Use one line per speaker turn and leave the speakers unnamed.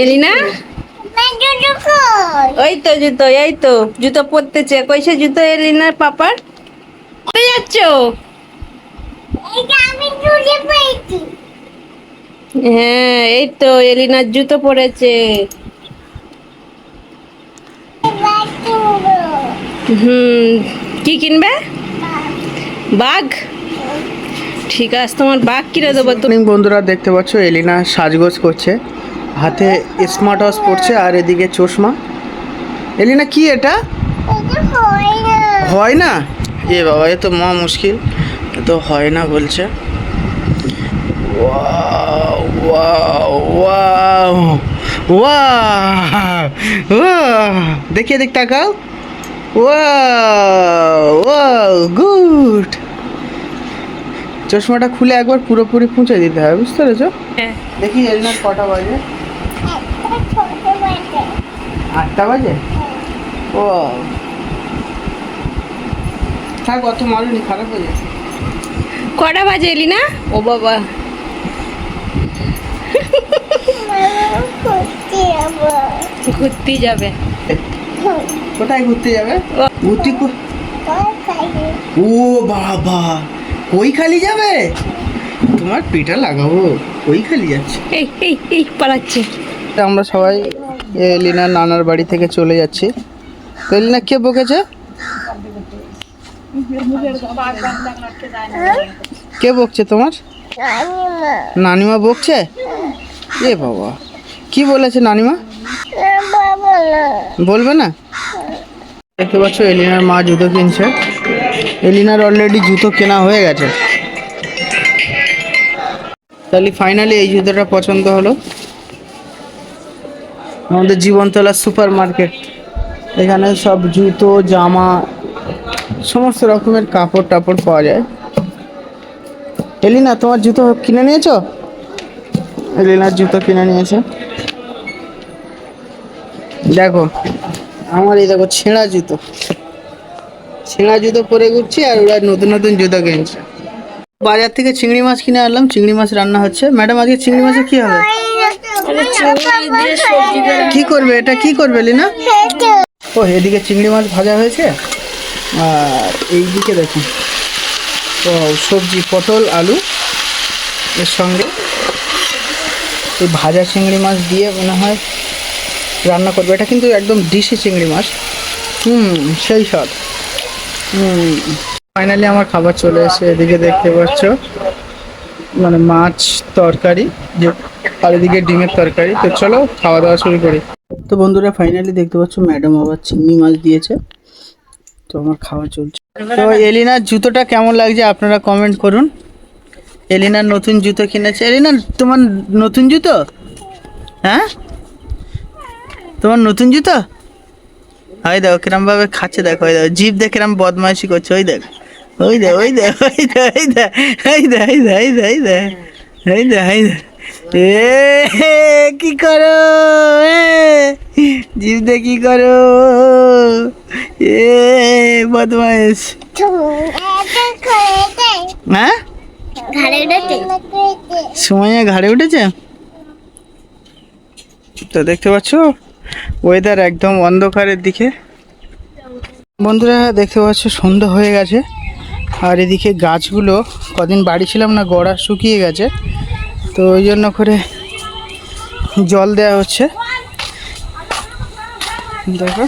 এলিনা? ওই তো জুতো এই তো। জুতো পরতেছে। কইছে জুতো এলিনার পাপার? কোথায় যাচ্ছ? হ্যাঁ এই তো এলিনার জুতো পরেছে। হুম কি কিনবে? বাঘ। ঠিক আছে, তোমার বাঘ কিনে দেবো? তো
মর্নিং বন্ধুরা, দেখতে পাচ্ছ, এলিনা সাজগোজ করছে। হাতে স্মার্ট ওয়াচ পড়ছে আর এদিকে চশমা। এলিনা, কি এটা? হয় না? এ বাবা, এ তো মহা মুশকিল। তো হয় না বলছে। ওয়াও। দেখি তাকাও। গুড। চশমাটা খুলে একবার পুরোপুরি পুঁছে দিতে হবে বুঝতে পেরেছ?
হ্যাঁ।
দেখি এলিনার কটা বাজে। আটটা বাজে? ও। থাক অত মারুনি খারাপ হয়ে যাচ্ছে
কটা বাজে এলিনা? ও বাবা। ঘুরতে যাবে।
কোথায় ঘুরতে যাবে? ঘুরতে ও বাবা। কই খালি যাবে? তোমার পিঠা লাগাবো কই খালি যাচ্ছে।
এই এই এই পালাচ্ছে।
আমরা সবাই এলিনার নানার বাড়ি থেকে চলে যাচ্ছি। তো এলিনা কে বকেছে? কে বকছে তোমার? নানিমা বকছে? এ বাবা কি বলেছে নানিমা? বলবে না? দেখতে পাচ্ছ এলিনার মা জুতো কিনছে। এলিনার অলরেডি জুতো কেনা হয়ে গেছে। তাহলে ফাইনালি এই জুতোটা পছন্দ হলো। আমাদের জীবনতলা সুপার মার্কেট এখানে সব জুতো, জামা, সমস্ত রকমের কাপড় টাপড় পাওয়া যায়। এলিনা, তোমার জুতো কিনে নিয়েছো? এলিনার জুতো কিনে নিয়েছে। দেখো, আমার এই দেখো ছেঁড়া জুতো। ছেঁড়া জুতো পরে ঘুরছি আর ওরা নতুন নতুন জুতো কিনছে। বাজার থেকে চিংড়ি মাছ কিনে আনলাম চিংড়ি মাছ রান্না হচ্ছে। ম্যাডাম আজকে চিংড়ি মাছের কি হবে? কি করবে? এটা কি করবে লিনা? ও এদিকে চিংড়ি মাছ ভাজা হয়েছে। আর এইদিকে দেখুন ও সবজি পটল আলু এর সঙ্গে। এই ভাজা চিংড়ি মাছ দিয়ে মনে হয় রান্না করবে। এটা কিন্তু একদম ডিশি চিংড়ি মাছ। হুম সেই স্বাদ। হুম ফাইনালি আমার খাবার চলে এসে এদিকে দেখতে পাচ্ছ মানে মাছ তরকারি আর এদিকে ডিমের তরকারি। তো চলো খাওয়া দাওয়া শুরু করি। তো বন্ধুরা, ফাইনালি দেখতে পাচ্ছ, ম্যাডাম আবার চিংড়ি মাছ দিয়েছে। তো আমার খাওয়া চলছে। তো এলিনার জুতোটা কেমন লাগছে আপনারা কমেন্ট করুন। এলিনার নতুন জুতো কিনেছে। এলিনার তোমার নতুন জুতো? হ্যাঁ? তোমার নতুন জুতো? ওই দেখো কিরম ভাবে খাচ্ছে দেখো ওই দেখো জিভ দেখে কিরম বদমাইশি করছে ওই দেখ ওই দেখ ওই দেখ ওই দেখ ওই দেখ ওই দেখ ওই দেখ ওই দেখ ওই দেখ ওই দেখ ওই দেখ এ কি করো এ জিভ দে কি করো এ বদমাইশ হ্যাঁ সময় ঘাড়ে উঠেছে তো দেখতে পাচ্ছ ওয়েদার একদম অন্ধকারের দিকে। বন্ধুরা, দেখতে পাচ্ছ, সন্ধ্যা হয়ে গেছে। আর এদিকে গাছগুলো, কদিন বাড়ি ছিলাম না, গড়া শুকিয়ে গেছে। তো ওই জন্য করে জল দেওয়া হচ্ছে। দেখো।